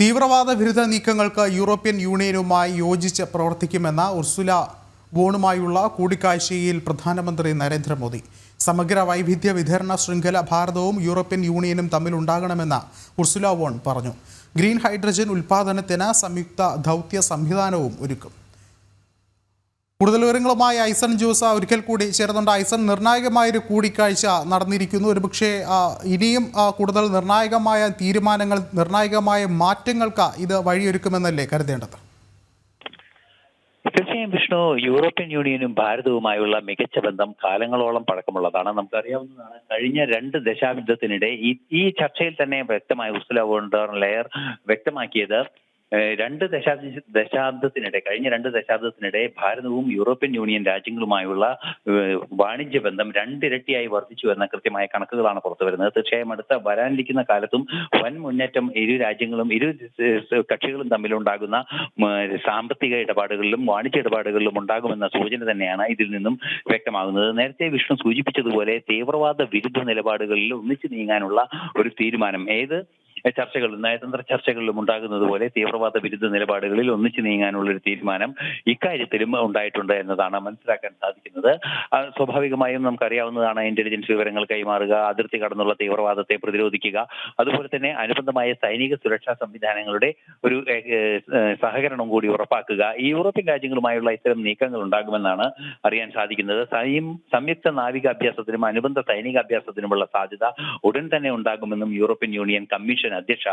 തീവ്രവാദ വിരുദ്ധ നീക്കങ്ങൾക്ക് യൂറോപ്യൻ യൂണിയനുമായി യോജിച്ച് പ്രവർത്തിക്കുമെന്ന ഉർസുല വോണുമായുള്ള കൂടിക്കാഴ്ചയിൽ പ്രധാനമന്ത്രി നരേന്ദ്രമോദി. സമഗ്ര വൈവിധ്യ വിതരണ ശൃംഖല ഭാരതവും യൂറോപ്യൻ യൂണിയനും തമ്മിലുണ്ടാകണമെന്ന് ഉർസുല വോൺ പറഞ്ഞു. ഗ്രീൻ ഹൈഡ്രജൻ ഉൽപ്പാദനത്തിന് സംയുക്ത ദൗത്യ സംവിധാനവും ഒരുക്കും. കൂടുതൽ വിവരങ്ങളുമായി ഐസൺ ജോസ ഒരിക്കൽ കൂടി ചേർന്നുണ്ട് ഐസൺ നിർണായകമായൊരു കൂടിക്കാഴ്ച നടന്നിരിക്കുന്നു. ഒരുപക്ഷെ പക്ഷേ ഇനിയും കൂടുതൽ നിർണായകമായ തീരുമാനങ്ങൾ നിർണായകമായ മാറ്റങ്ങൾക്ക് ഇത് വഴിയൊരുക്കുമെന്നല്ലേ കരുതേണ്ടത്? തീർച്ചയായും വിഷ്ണു യൂറോപ്യൻ യൂണിയനും ഭാരതവുമായുള്ള മികച്ച ബന്ധം കാലങ്ങളോളം പഴക്കമുള്ളതാണ്. നമുക്കറിയാവുന്നതാണ് കഴിഞ്ഞ രണ്ട് ദശാബ്ദത്തിനിടെ ഈ ചർച്ചയിൽ തന്നെ വ്യക്തമായ ഉർസുല ലെയർ വ്യക്തമാക്കിയത് രണ്ട് ദശാബ്ദ ദശാബ്ദത്തിനിടെ കഴിഞ്ഞ രണ്ട് ദശാബ്ദത്തിനിടെ ഭാരതവും യൂറോപ്യൻ യൂണിയൻ രാജ്യങ്ങളുമായുള്ള വാണിജ്യ ബന്ധം രണ്ടിരട്ടിയായി വർദ്ധിച്ചു എന്ന കൃത്യമായ കണക്കുകളാണ് പുറത്തു വരുന്നത് തീർച്ചയായും അടുത്ത വരാനിരിക്കുന്ന കാലത്തും വൻ മുന്നേറ്റം ഇരു രാജ്യങ്ങളും ഇരു കക്ഷികളും തമ്മിലുണ്ടാകുന്ന സാമ്പത്തിക ഇടപാടുകളിലും വാണിജ്യ ഇടപാടുകളിലും ഉണ്ടാകുമെന്ന സൂചന തന്നെയാണ് ഇതിൽ നിന്നും വ്യക്തമാകുന്നത്. നേരത്തെ വിഷ്ണു സൂചിപ്പിച്ചതുപോലെ തീവ്രവാദ വിരുദ്ധ നിലപാടുകളിൽ ഒന്നിച്ചു നീങ്ങാനുള്ള ഒരു തീരുമാനം. ഏത്? ചർച്ചകളിലും നയതന്ത്ര ചർച്ചകളിലും ഉണ്ടാകുന്നത് പോലെ തീവ്രവാദ വിരുദ്ധ നിലപാടുകളിൽ ഒന്നിച്ചു നീങ്ങാനുള്ള ഒരു തീരുമാനം ഇക്കാര്യത്തിലും ഉണ്ടായിട്ടുണ്ട് എന്നതാണ് മനസ്സിലാക്കാൻ സാധിക്കുന്നത്. സ്വാഭാവികമായും നമുക്കറിയാവുന്നതാണ് ഇന്റലിജൻസ് വിവരങ്ങൾ കൈമാറുക അതിർത്തി കടന്നുള്ള തീവ്രവാദത്തെ പ്രതിരോധിക്കുക അതുപോലെ തന്നെ അനുബന്ധമായ സൈനിക സുരക്ഷാ സംവിധാനങ്ങളുടെ ഒരു സഹകരണം കൂടി ഉറപ്പാക്കുക. ഈ യൂറോപ്യൻ രാജ്യങ്ങളുമായുള്ള ഇത്തരം നീക്കങ്ങൾ ഉണ്ടാകുമെന്നാണ് അറിയാൻ സാധിക്കുന്നത്. സംയുക്ത സംയുക്ത നാവികാഭ്യാസത്തിനും അനുബന്ധ സൈനികാഭ്യാസത്തിനുമുള്ള സാധ്യത ഉടൻ തന്നെ ഉണ്ടാകുമെന്നും യൂറോപ്യൻ യൂണിയൻ കമ്മീഷൻ അധ്യക്ഷ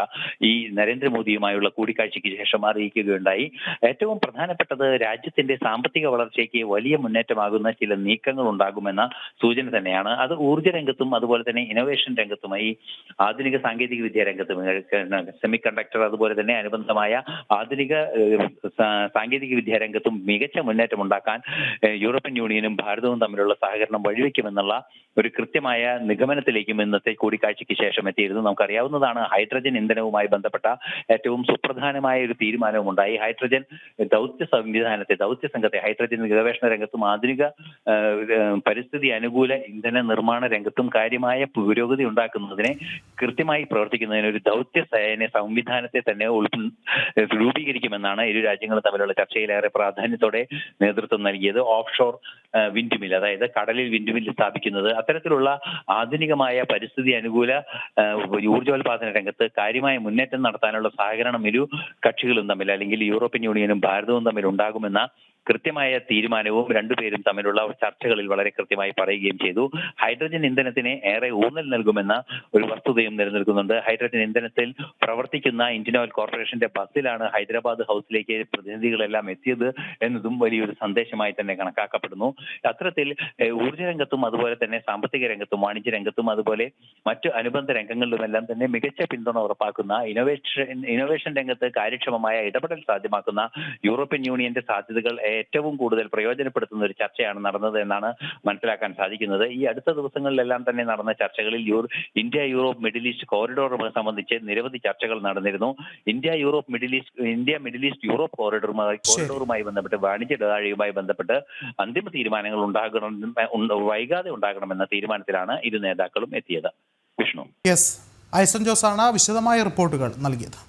ഈ നരേന്ദ്രമോദിയുമായുള്ള കൂടിക്കാഴ്ചയ്ക്ക് ശേഷം അറിയിക്കുകയുണ്ടായി. ഏറ്റവും പ്രധാനപ്പെട്ടത് രാജ്യത്തിന്റെ സാമ്പത്തിക വളർച്ചയ്ക്ക് വലിയ മുന്നേറ്റമാകുന്ന ചില നീക്കങ്ങൾ ഉണ്ടാകുമെന്ന സൂചന തന്നെയാണ്. അത് ഊർജ രംഗത്തും അതുപോലെ തന്നെ ഇന്നോവേഷൻ രംഗത്തുമായി ആധുനിക സാങ്കേതിക വിദ്യ രംഗത്തും സെമി കണ്ടക്ടർ അതുപോലെ തന്നെ അനുബന്ധമായ ആധുനിക സാങ്കേതിക വിദ്യ രംഗത്തും മികച്ച മുന്നേറ്റം ഉണ്ടാക്കാൻ യൂറോപ്യൻ യൂണിയനും ഭാരതവും തമ്മിലുള്ള സഹകരണം വഴിവെക്കുമെന്നുള്ള ഒരു കൃത്യമായ നിഗമനത്തിലേക്കും ഇന്നത്തെ കൂടിക്കാഴ്ചയ്ക്ക് ശേഷം എത്തിയിരുന്നു. നമുക്കറിയാവുന്നതാണ് ഹൈഡ്രജൻ ഇന്ധനവുമായി ബന്ധപ്പെട്ട ഏറ്റവും സുപ്രധാനമായ ഒരു തീരുമാനവും ഉണ്ടായി ഹൈഡ്രജൻ ദൗത്യ സംവിധാനത്തെ ദൗത്യ സംഘത്തെ ഹൈഡ്രജൻ ഗവേഷണ രംഗത്തും ആധുനിക പരിസ്ഥിതി അനുകൂല ഇന്ധന നിർമ്മാണ രംഗത്തും കാര്യമായ പുരോഗതി ഉണ്ടാക്കുന്നതിനെ കൃത്യമായി പ്രവർത്തിക്കുന്നതിന് ഒരു ദൗത്യ സേന സംവിധാനത്തെ തന്നെ രൂപീകരിക്കുമെന്നാണ് ഇരു രാജ്യങ്ങളും തമ്മിലുള്ള ചർച്ചയിലേറെ പ്രാധാന്യത്തോടെ നേതൃത്വം നൽകിയത്. ഓഫ് ഷോർ വിൻഡ് മിൽ അതായത് കടലിൽ വിൻഡ് മിൽ സ്ഥാപിക്കുന്നത്. അത്തരത്തിലുള്ള ആധുനികമായ പരിസ്ഥിതി അനുകൂല ഊർജോൽപാദന രംഗത്ത് കാര്യമായ മുന്നേറ്റം നടത്താനുള്ള സഹകരണം ഇരു കക്ഷികളും തമ്മിൽ അല്ലെങ്കിൽ യൂറോപ്യൻ യൂണിയനും ഭാരതവും തമ്മിൽ ഉണ്ടാകുമെന്ന കൃത്യമായ തീരുമാനവും രണ്ടുപേരും തമ്മിലുള്ള ചർച്ചകളിൽ വളരെ കൃത്യമായി പറയുകയും ചെയ്തു. ഹൈഡ്രജൻ ഇന്ധനത്തിന് ഏറെ ഊന്നൽ നൽകുമെന്ന ഒരു വസ്തുതയും നിലനിൽക്കുന്നുണ്ട്. ഹൈഡ്രജൻ ഇന്ധനത്തിൽ പ്രവർത്തിക്കുന്ന ഇന്ത്യൻ ഓയിൽ കോർപ്പറേഷന്റെ ബസ്സിലാണ് ഹൈദരാബാദ് ഹൗസിലേക്ക് പ്രതിനിധികളെല്ലാം എത്തിയത് എന്നതും വലിയൊരു സന്ദേശമായി തന്നെ കണക്കാക്കപ്പെടുന്നു. അത്തരത്തിൽ ഊർജ രംഗത്തും അതുപോലെ തന്നെ സാമ്പത്തിക രംഗത്തും വാണിജ്യ രംഗത്തും അതുപോലെ മറ്റ് അനുബന്ധ രംഗങ്ങളിലുമെല്ലാം തന്നെ മികച്ച പിന്തുണ ഉറപ്പാക്കുന്ന ഇന്നോവേഷൻ ഇന്നോവേഷൻ രംഗത്ത് കാര്യക്ഷമമായ ഇടപെടൽ സാധ്യമാക്കുന്ന യൂറോപ്യൻ യൂണിയന്റെ സാധ്യതകൾ ഏറ്റവും കൂടുതൽ പ്രയോജനപ്പെടുത്തുന്ന ഒരു ചർച്ചയാണ് നടന്നത് എന്നാണ് മനസ്സിലാക്കാൻ സാധിക്കുന്നത്. ഈ അടുത്ത ദിവസങ്ങളിലെല്ലാം തന്നെ നടന്ന ചർച്ചകളിൽ India Europe Middle East corridor സംബന്ധിച്ച് നിരവധി ചർച്ചകൾ നടന്നിരുന്നു. India Europe Middle East India Middle East Europe കോറിഡോറുമായി കോറിഡോറുമായി ബന്ധപ്പെട്ട് വാണിജ്യ ഇടനാഴിയുമായി ബന്ധപ്പെട്ട് അന്തിമ തീരുമാനങ്ങൾ ഉണ്ടാകണം വൈകാതെ ഉണ്ടാകണമെന്ന തീരുമാനത്തിലാണ് ഇരു നേതാക്കളും എത്തിയത്. വിഷ്ണു. യെസ്. ഐസൺ ജോസാണ് വിശദമായ റിപ്പോർട്ടുകൾ നൽകിയത്.